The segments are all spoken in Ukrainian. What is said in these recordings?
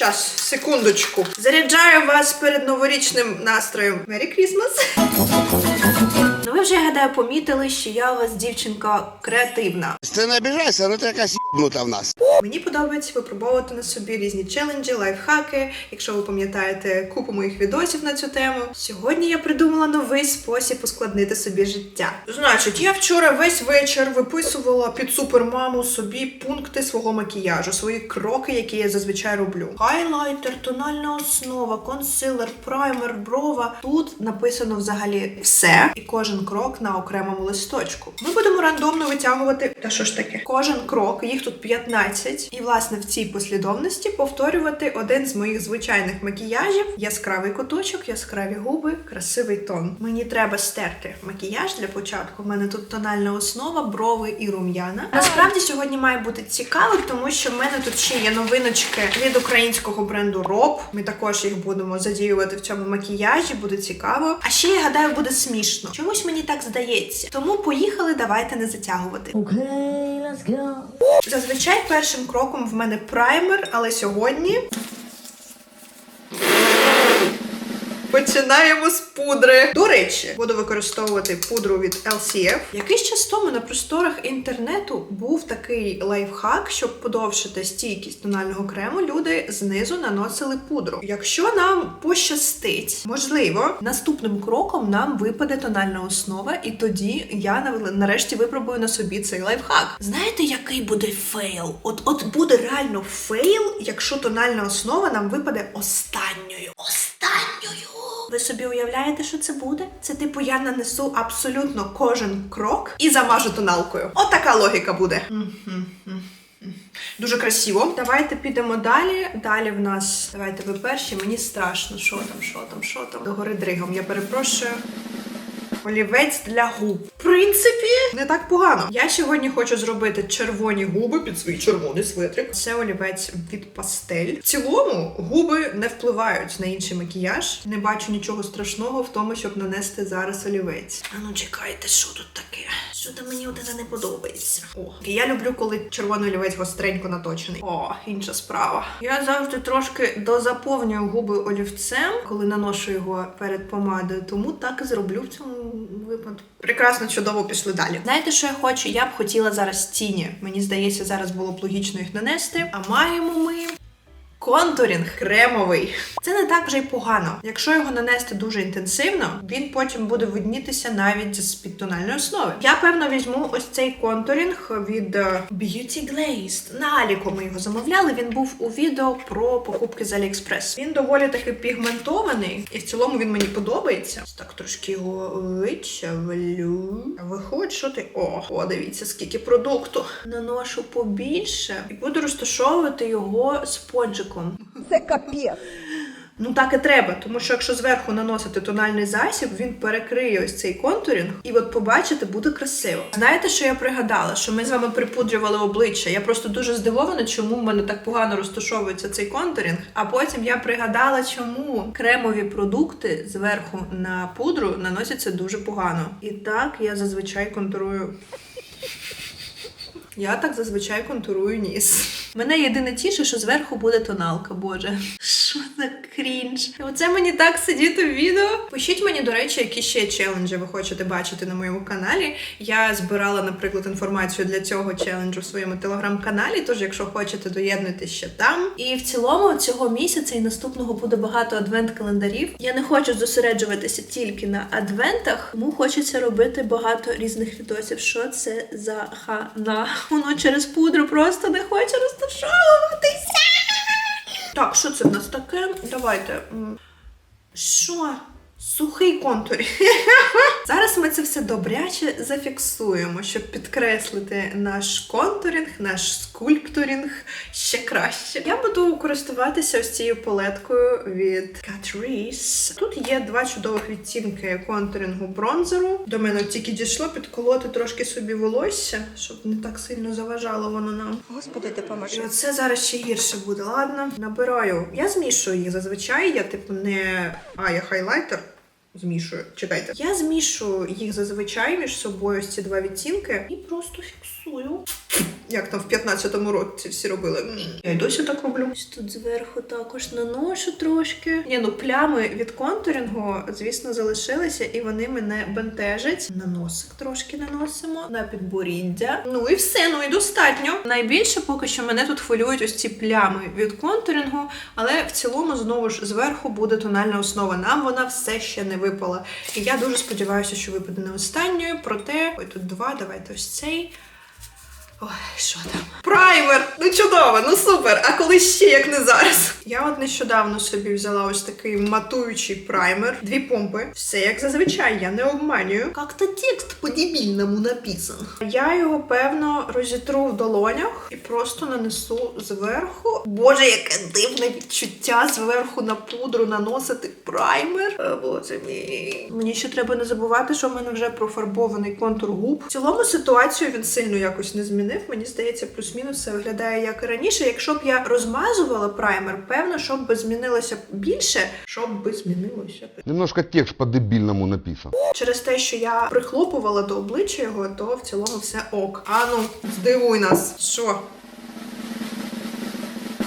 Щас, секундочку. Заряджаю вас перед новорічним настроєм. Merry Christmas! Ну ви вже, я гадаю, помітили, що я у вас дівчинка креативна. Ти не обіжайся, ну ти якась їбнута в нас. Мені подобається випробовувати на собі різні челенджі, лайфхаки. Якщо ви пам'ятаєте купу моїх відосів на цю тему. Сьогодні я придумала новий спосіб ускладнити собі життя. Значить, я вчора весь вечір виписувала під супермаму собі пункти свого макіяжу, свої кроки, які я зазвичай роблю. Хайлайтер, тональна основа, консилер, праймер, брова. Тут написано взагалі все, і кожен крок на окремому листочку. Ми будемо рандомно витягувати. Та що ж таке? Кожен крок, їх тут 15, і власне в цій послідовності повторювати один з моїх звичайних макіяжів: яскравий куточок, яскраві губи, красивий тон. Мені треба стерти макіяж для початку. У мене тут тональна основа, брови і рум'яна. Насправді сьогодні має бути цікаво, тому що в мене тут ще є новиночки від українського бренду Роб. Ми також їх будемо задіювати в цьому макіяжі, буде цікаво. А ще я гадаю, буде смішно. Чомусь мені так здається. Тому поїхали, давайте не затягувати. Okay, let's go. Зазвичай першим кроком в мене праймер, але сьогодні. Починаємо з пудри. До речі, буду використовувати пудру від LCF. Якийсь час тому на просторах інтернету був такий лайфхак, щоб подовшити стійкість тонального крему, люди знизу наносили пудру. Якщо нам пощастить, можливо, наступним кроком нам випаде тональна основа, і тоді я нарешті випробую на собі цей лайфхак. Знаєте, який буде фейл? От от буде реально фейл, якщо тональна основа нам випаде останньою. Ви собі уявляєте, що це буде? Це типу я нанесу абсолютно кожен крок і замажу тоналкою. От логіка буде. Дуже красиво. Давайте підемо далі. Далі в нас давайте ви перші. Мені страшно. Що там, що там, що там. До гори дригом. Я перепрошую. Олівець для губ. В принципі, не так погано. Я сьогодні хочу зробити червоні губи під свій червоний свитрик. Це олівець від пастель. В цілому губи не впливають на інший макіяж. Не бачу нічого страшного в тому, щоб нанести зараз олівець. А ну чекайте, що тут таке? Що то мені одне не подобається. О, я люблю, коли червоний олівець гостренько наточений. О, інша справа. Я завжди трошки дозаповнюю губи олівцем, коли наношу його перед помадою, тому так і зроблю в цьому випадку. Прекрасно, чудово пішли далі. Знаєте, що я хочу? Я б хотіла зараз тіні. Мені здається, зараз було б логічно їх нанести. А маємо ми. Контурінг кремовий. Це не так вже й погано. Якщо його нанести дуже інтенсивно, він потім буде виднітися навіть з під тональної основи. Я певно візьму ось цей контурінг від е, Beauty Glazed. На Аліку ми його замовляли. Він був у відео про покупки з AliExpress. Він доволі таки пігментований, і в цілому він мені подобається. Так трошки його вичавлю. Виходить, що ти. О, о, дивіться, скільки продукту. Наношу побільше і буду розташовувати його спонжиком. Це капець. Ну так і треба, тому що якщо зверху наносити тональний засіб, він перекриє ось цей контурінг, і от побачите, буде красиво. Знаєте, що я пригадала? Що ми з вами припудрювали обличчя. Я просто дуже здивована, чому в мене так погано розташовується цей контурінг. А потім я пригадала, чому кремові продукти зверху на пудру наносяться дуже погано. І так я зазвичай контурую. Я так зазвичай контурую ніс. Мене єдине тіше, що зверху буде тоналка, боже. Що за крінж? Оце мені так сидіти в відео. Пишіть мені, до речі, які ще челенджі ви хочете бачити на моєму каналі. Я збирала, наприклад, інформацію для цього челенджу в своєму телеграм-каналі. Тож, якщо хочете, доєднуйтесь ще там. І в цілому цього місяця і наступного буде багато адвент-календарів. Я не хочу зосереджуватися тільки на адвентах, тому хочеться робити багато різних відосів. Що це за хана? Воно через пудру просто не хоче розташовуватися. Так, що це в нас таке? Давайте. Що? Сухий контур. Зараз ми це все добряче зафіксуємо, щоб підкреслити наш контурінг, наш скульптурінг ще краще. Я буду користуватися ось цією палеткою від Catrice. Тут є два чудових відтінки контурінгу бронзеру. До мене тільки дійшло підколоти трошки собі волосся, щоб не так сильно заважало воно нам. Господи, ти поможи. оце зараз ще гірше буде. Ладно, набираю. Я змішую їх зазвичай. Я типу не. А, я хайлайтер. Змішую. Чекайте. Я змішую їх зазвичай між собою ці два відтінки і просто фіксую. Як там в 15-му році всі робили. Я й досі так роблю. Ось Тут зверху також наношу трошки. Ні, ну плями від контурінгу, звісно, залишилися, і вони мене бентежать. На носик трошки наносимо, на підборіддя. Ну і все, ну і достатньо. Найбільше поки що мене тут хвилюють ось ці плями від контурінгу, але в цілому знову ж зверху буде тональна основа. Нам вона все ще не випала. І я дуже сподіваюся, що випаде не останньою. Проте, ой, тут два, давайте ось цей. Ой, що там? Праймер! Ну чудово, ну супер! А коли ще як не зараз? Я от нещодавно собі взяла ось такий матуючий праймер, дві помпи. Все як зазвичай, я не обманюю. Як-то текст по-дебільному написан. Я його певно розітру в долонях і просто нанесу зверху. Боже, яке дивне відчуття зверху на пудру наносити праймер. О, Боже мій. Мені ще треба не забувати, що в мене вже профарбований контур губ. В цілому ситуацію він сильно якось не змінив. Мені здається, плюс-мінус все виглядає як і раніше. Якщо б я розмазувала праймер, певно, щоб би змінилося більше, щоб би змінилося. Немножко текст по дебільному написан. Через те, що я прихлопувала до обличчя його, то в цілому все ок. Ану, здивуй нас. Що?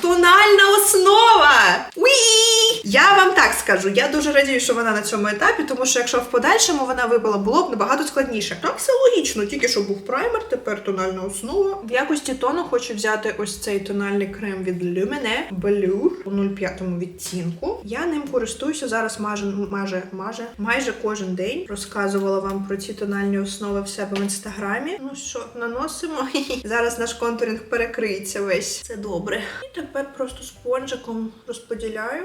Тональна основа! Уі! Я вам так скажу, я дуже радію, що вона на цьому етапі, тому що якщо в подальшому вона випала, було б набагато складніше. Так, все логічно, тільки що був праймер, тепер тональна основа. В якості тону хочу взяти ось цей тональний крем від Lumene Blue у 05 відтінку. Я ним користуюся зараз майже, майже, майже, майже кожен день. Розказувала вам про ці тональні основи в себе в інстаграмі. Ну що, наносимо. Зараз наш контуринг перекриється весь. Це добре. І тепер просто спонжиком розподіляю.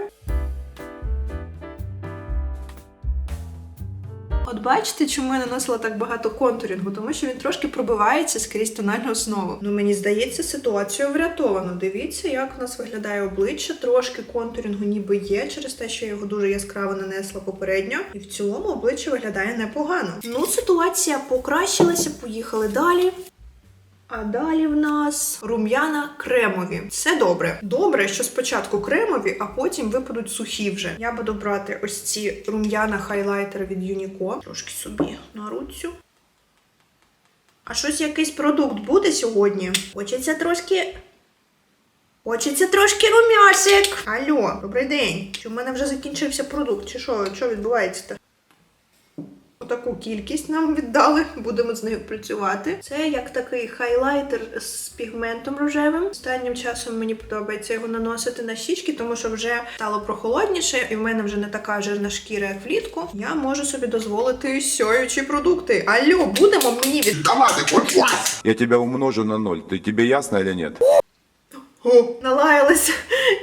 От бачите, чому я наносила так багато контурінгу, тому що він трошки пробивається скрізь тональну основу. Ну мені здається, ситуацію врятовано. Дивіться, як у нас виглядає обличчя. Трошки контурінгу ніби є через те, що я його дуже яскраво нанесла попередньо. І в цілому обличчя виглядає непогано. Ну, ситуація покращилася, поїхали далі. А далі в нас рум'яна кремові. Все добре. Добре, що спочатку кремові, а потім випадуть сухі вже. Я буду брати ось ці рум'яна хайлайтери від Юніко. Трошки собі на руцю. А щось якийсь продукт буде сьогодні? Хочеться трошки. Хочеться трошки румясик. Алло, добрий день. Чи в мене вже закінчився продукт? Чи що? Що відбувається-то? Таку кількість нам віддали, будемо з нею працювати. Це як такий хайлайтер з пігментом рожевим. Останнім часом мені подобається його наносити на щічки, тому що вже стало прохолодніше, і в мене вже не така жирна шкіра, як влітку. Я можу собі дозволити сяючі продукти. Алло, будемо мені від Я тебя умножу на ноль. Ты тебе ясно или нет? Налаялася,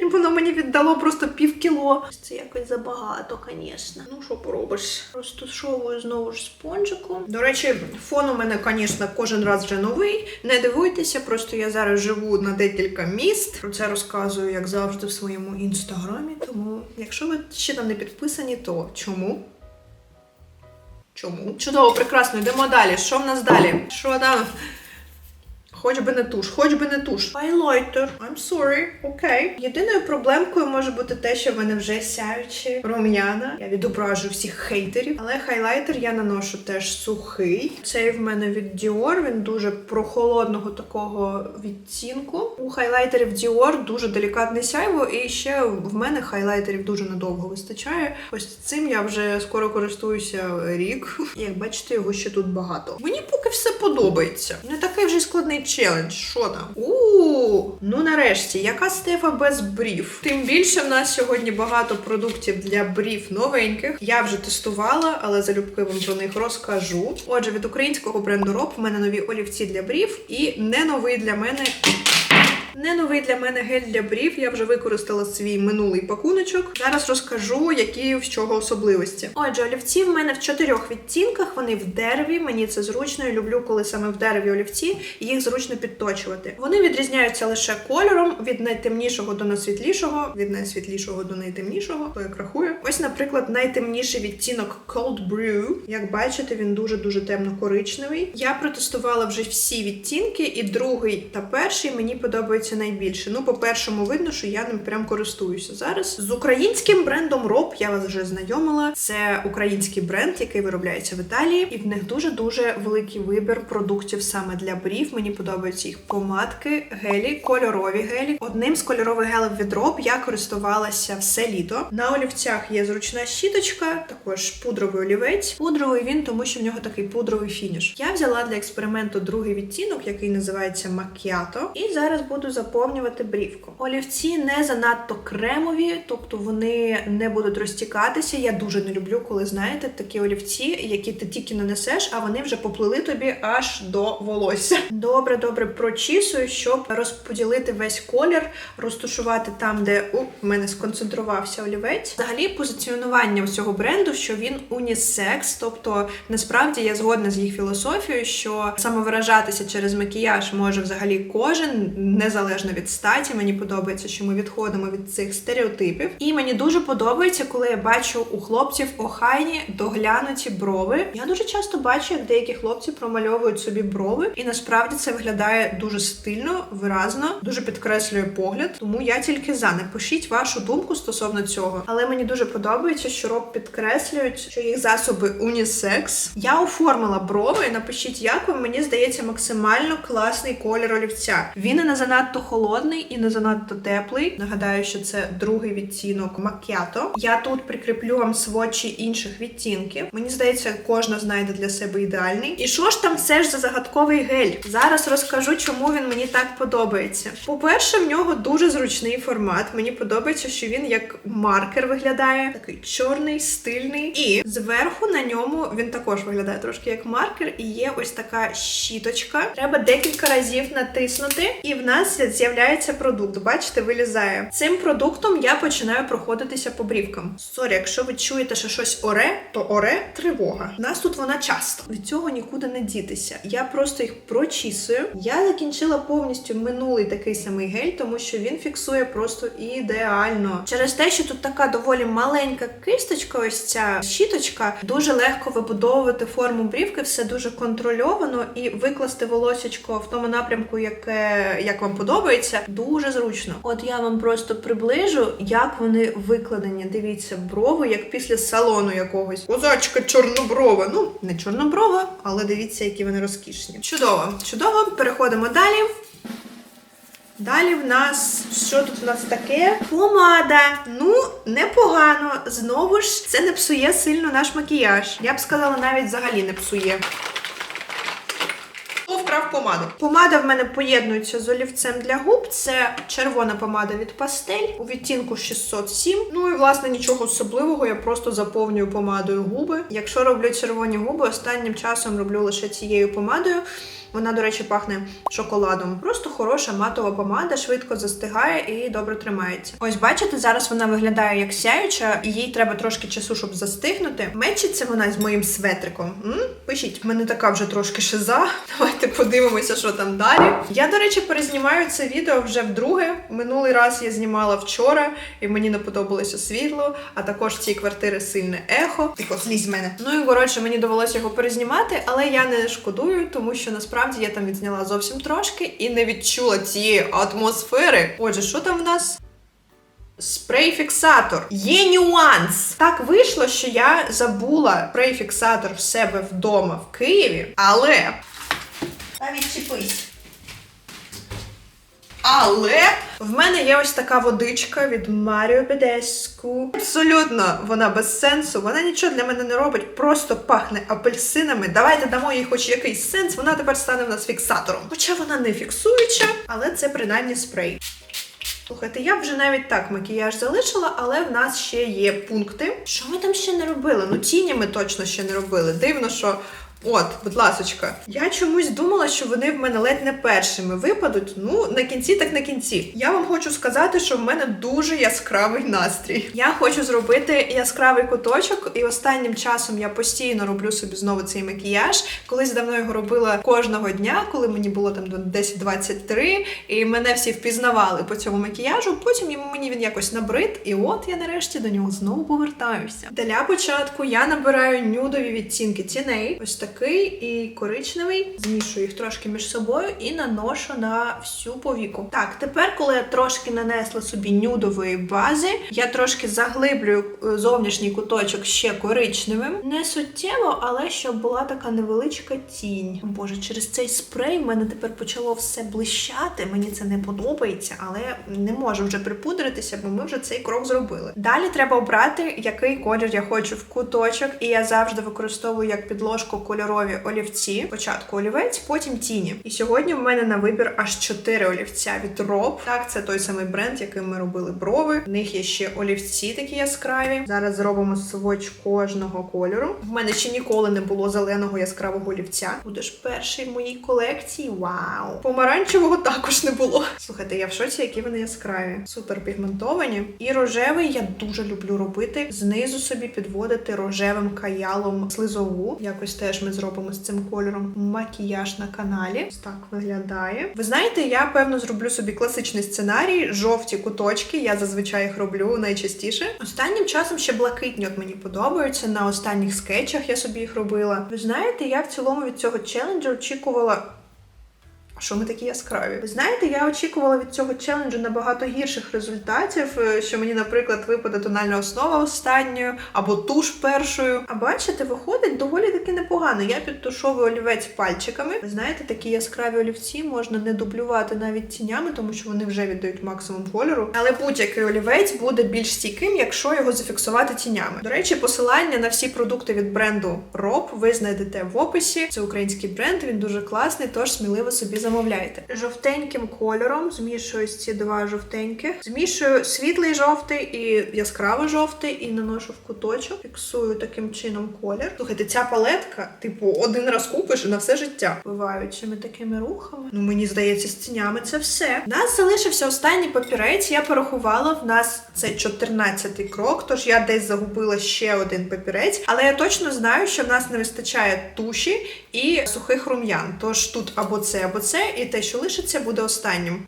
і воно мені віддало просто пів кіло. Це якось забагато, звісно. Ну, що поробиш? Розташовую знову ж спонжиком. До речі, фон у мене, звісно, кожен раз вже новий. Не дивуйтеся, просто я зараз живу на декілька міст. Про це розказую, як завжди, в своєму інстаграмі. Тому, якщо ви ще там не підписані, то чому? Чому? Чудово, прекрасно, йдемо далі. Що в нас далі? Що там? Хоч би не туш, хоч би не туш. Хайлайтер. I'm sorry. Окей. Єдиною проблемкою може бути те, що в мене вже сяючі рум'яна. Я відображу всіх хейтерів. Але хайлайтер я наношу теж сухий. Цей в мене від Dior, він дуже прохолодного такого відтінку. У хайлайтерів Dior дуже делікатне сяйво, і ще в мене хайлайтерів дуже надовго вистачає. Ось цим я вже скоро користуюся рік. Як бачите, його ще тут багато. Мені поки все подобається. Не такий вже складний челендж. Що там? У ну нарешті, яка стефа без брів? Тим більше в нас сьогодні багато продуктів для брів новеньких. Я вже тестувала, але залюбки вам про них розкажу. Отже, від українського бренду Роб в мене нові олівці для брів і не новий для мене. Не новий для мене гель для брів. Я вже використала свій минулий пакуночок. Зараз розкажу, які в чого особливості. Отже, олівці в мене в чотирьох відтінках. Вони в дереві. Мені це зручно. Я люблю, коли саме в дереві олівці, їх зручно підточувати. Вони відрізняються лише кольором від найтемнішого до найсвітлішого, від найсвітлішого до найтемнішого. То як рахую. Ось, наприклад, найтемніший відтінок Cold Brew. Як бачите, він дуже дуже темно-коричневий. Я протестувала вже всі відтінки, і другий та перший мені подобається подобається найбільше. Ну, по-першому, видно, що я ним прям користуюся зараз. З українським брендом Роб я вас вже знайомила. Це український бренд, який виробляється в Італії, і в них дуже дуже великий вибір продуктів саме для брів. Мені подобаються їх помадки, гелі, кольорові гелі. Одним з кольорових гелів від Роб я користувалася все літо. На олівцях є зручна щіточка, також пудровий олівець. Пудровий він, тому що в нього такий пудровий фініш. Я взяла для експерименту другий відтінок, який називається Макіато, і зараз буду заповнювати брівку. Олівці не занадто кремові, тобто вони не будуть розтікатися. Я дуже не люблю, коли знаєте такі олівці, які ти тільки нанесеш, а вони вже поплили тобі аж до волосся. Добре, добре прочісую, щоб розподілити весь колір, розташувати там, де у мене сконцентрувався олівець. Взагалі, позиціонування у цього бренду, що він унісекс, тобто насправді я згодна з їх філософією, що самовиражатися через макіяж може взагалі кожен, незалежно від статі. Мені подобається, що ми відходимо від цих стереотипів. І мені дуже подобається, коли я бачу у хлопців охайні доглянуті брови. Я дуже часто бачу, як деякі хлопці промальовують собі брови, і насправді це виглядає дуже стильно, виразно, дуже підкреслює погляд. Тому я тільки за. Напишіть вашу думку стосовно цього. Але мені дуже подобається, що роб підкреслюють, що їх засоби унісекс. Я оформила брови. Напишіть, як вам мені здається максимально класний колір олівця. Він не занадто холодний, і не занадто теплий. Нагадаю, що це другий відтінок макіато. Я тут прикріплю вам сводчі інших відтінків. Мені здається, кожна знайде для себе ідеальний. І що ж там все ж за загадковий гель? Зараз розкажу, чому він мені так подобається. По-перше, в нього дуже зручний формат. Мені подобається, що він як маркер виглядає, такий чорний, стильний. І зверху на ньому він також виглядає трошки як маркер, і є ось така щіточка. Треба декілька разів натиснути, і в нас з'являється продукт. Бачите, вилізає. Цим продуктом я починаю проходитися по брівкам. Сорі, якщо ви чуєте, що щось оре, то оре тривога. У нас тут вона часто. Від цього нікуди не дітися. Я просто їх прочісую. Я закінчила повністю минулий такий самий гель, тому що він фіксує просто ідеально. Через те, що тут така доволі маленька кисточка, ось ця щіточка, дуже легко вибудовувати форму брівки, все дуже контрольовано і викласти волосечко в тому напрямку, яке як вам подобається, дуже зручно. От я вам просто приближу, як вони викладені. Дивіться, брови, як після салону якогось. Козачка чорноброва. Ну, не чорноброва, але дивіться, які вони розкішні. Чудово, чудово. Переходимо далі. Далі в нас що тут у нас таке? Помада. Ну, непогано. Знову ж це не псує сильно наш макіяж. Я б сказала, навіть взагалі не псує. Хто помади. Помада в мене поєднується з олівцем для губ. Це червона помада від пастель у відтінку 607. Ну і власне нічого особливого, я просто заповнюю помадою губи. Якщо роблю червоні губи, останнім часом роблю лише цією помадою. Вона, до речі, пахне шоколадом. Просто хороша матова помада, швидко застигає і добре тримається. Ось бачите, зараз вона виглядає як сяюча, і їй треба трошки часу, щоб застигнути. Мечиться вона з моїм светриком. М? Пишіть, в мене така вже трошки шиза. Давайте подивимося, що там далі. Я, до речі, перезнімаю це відео вже вдруге. Минулий раз я знімала вчора, і мені не подобалося світло, а також в цій квартири сильне ехо. Тихо, злізь з мене. Ну і коротше, мені довелося його перезнімати, але я не шкодую, тому що насправді я там відзняла зовсім трошки і не відчула цієї атмосфери. Отже, що там в нас? Спрей-фіксатор. Є нюанс. Так вийшло, що я забула спрей-фіксатор в себе вдома в Києві, але. Та відчепись. Але в мене є ось така водичка від Маріо Бедеску. Абсолютно вона без сенсу, вона нічого для мене не робить, просто пахне апельсинами. Давайте дамо їй хоч якийсь сенс, вона тепер стане в нас фіксатором. Хоча вона не фіксуюча, але це принаймні спрей. Слухайте, я вже навіть так макіяж залишила, але в нас ще є пункти. Що ми там ще не робили? Ну, тіні ми точно ще не робили. Дивно, що. От, будь ласочка. Я чомусь думала, що вони в мене ледь не першими випадуть. Ну, на кінці, так на кінці. Я вам хочу сказати, що в мене дуже яскравий настрій. Я хочу зробити яскравий куточок, і останнім часом я постійно роблю собі знову цей макіяж. Колись давно його робила кожного дня, коли мені було там 10-23, і мене всі впізнавали по цьому макіяжу. Потім мені він якось набрид, і от я нарешті до нього знову повертаюся. Для початку я набираю нюдові відтінки тіней, ось такі. Такий і коричневий. Змішую їх трошки між собою і наношу на всю повіку. Так, тепер, коли я трошки нанесла собі нюдової бази, я трошки заглиблюю е, зовнішній куточок ще коричневим. Не суттєво, але щоб була така невеличка тінь. Боже, через цей спрей в мене тепер почало все блищати. Мені це не подобається, але не можу вже припудритися, бо ми вже цей крок зробили. Далі треба обрати, який колір я хочу в куточок, і я завжди використовую як підложку кольорові олівці. Спочатку олівець, потім тіні. І сьогодні в мене на вибір аж 4 олівця від Rob. Так, це той самий бренд, яким ми робили брови. В них є ще олівці такі яскраві. Зараз зробимо сводч кожного кольору. В мене ще ніколи не було зеленого яскравого олівця. Будеш перший в моїй колекції. Вау! Помаранчевого також не було. Слухайте, я в шоці, які вони яскраві. Супер пігментовані. І рожевий я дуже люблю робити. Знизу собі підводити рожевим каялом слизову. Якось теж ми зробимо з цим кольором макіяж на каналі. Ось так виглядає. Ви знаєте, я певно зроблю собі класичний сценарій, жовті куточки. Я зазвичай їх роблю найчастіше. Останнім часом ще блакитні от мені подобаються. На останніх скетчах я собі їх робила. Ви знаєте, я в цілому від цього челенджу очікувала. Що ми такі яскраві? Знаєте, я очікувала від цього челенджу набагато гірших результатів, е, що мені, наприклад, випаде тональна основа останньою або туш першою. А бачите, виходить доволі таки непогано. Я підтушовую олівець пальчиками. Ви знаєте, такі яскраві олівці можна не дублювати навіть тінями, тому що вони вже віддають максимум кольору. Але будь-який олівець буде більш стійким, якщо його зафіксувати тінями. До речі, посилання на всі продукти від бренду Rob ви знайдете в описі. Це український бренд, він дуже класний, тож сміливо собі замовляйте. Жовтеньким кольором змішую ці два жовтеньких. Змішую світлий жовтий і яскравий жовтий, і наношу в куточок. Фіксую таким чином колір. Слухайте, ця палетка, типу, один раз купиш і на все життя. Вбиваючими такими рухами. Ну мені здається, з цінями це все. У нас залишився останній папірець. Я порахувала. В нас це 14-й крок, тож я десь загубила ще один папірець. Але я точно знаю, що в нас не вистачає туші і сухих рум'ян. Тож тут або це, або це, і те, що лишиться, буде останнім.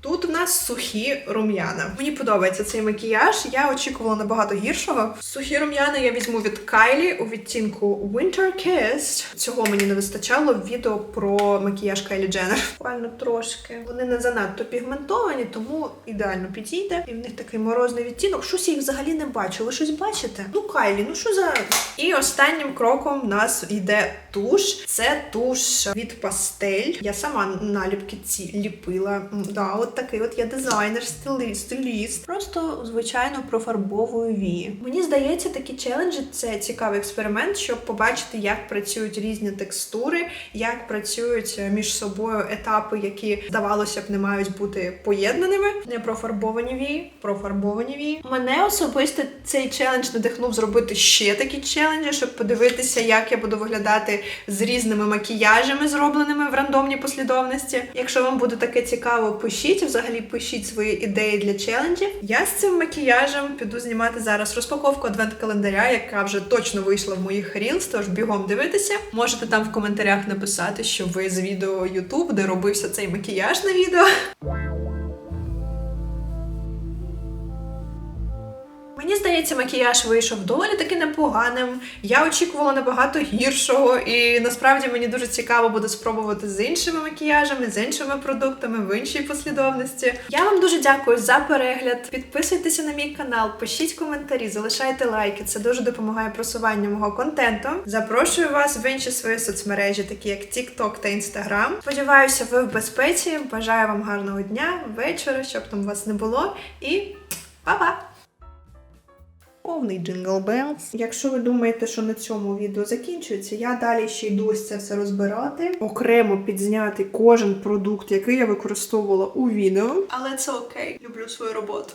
Тут в нас сухі рум'яна. Мені подобається цей макіяж. Я очікувала набагато гіршого. Сухі рум'яна я візьму від Кайлі у відтінку Winter Kiss. Цього мені не вистачало в відео про макіяж Кайлі Дженнер. Буквально трошки. Вони не занадто пігментовані, тому ідеально підійде. І в них такий морозний відтінок. Щось я їх взагалі не бачу. Ви щось бачите? Ну, Кайлі, ну що за. І останнім кроком в нас йде туш. Це туш від пастель. Я сама наліпки ці ліпила. Да, от такий от я дизайнер, стиліст, стиліст. Просто звичайно профарбовую вії. Мені здається, такі челенджі це цікавий експеримент, щоб побачити, як працюють різні текстури, як працюють е, між собою етапи, які здавалося б не мають бути поєднаними. Не профарбовані вії, профарбовані вії. Мене особисто цей челендж надихнув зробити ще такі челенджі, щоб подивитися, як я буду виглядати з різними макіяжами, зробленими в рандомній послідовності. Якщо вам буде таке цікаво, пишіть взагалі пишіть свої ідеї для челенджів. Я з цим макіяжем піду знімати зараз розпаковку адвент-календаря, яка вже точно вийшла в моїх рілс, тож бігом дивитися. Можете там в коментарях написати, що ви з відео YouTube, де робився цей макіяж на відео. Мені здається, макіяж вийшов доволі таки непоганим. Я очікувала набагато гіршого, і насправді мені дуже цікаво буде спробувати з іншими макіяжами, з іншими продуктами в іншій послідовності. Я вам дуже дякую за перегляд. Підписуйтеся на мій канал, пишіть коментарі, залишайте лайки. Це дуже допомагає просуванню мого контенту. Запрошую вас в інші свої соцмережі, такі як TikTok та Instagram. Сподіваюся, ви в безпеці. Бажаю вам гарного дня, вечора, щоб там вас не було. І па-па! Повний джингл Белс. Якщо ви думаєте, що на цьому відео закінчується, я далі ще йду ось це все розбирати, окремо підзняти кожен продукт, який я використовувала у відео. Але це окей, люблю свою роботу.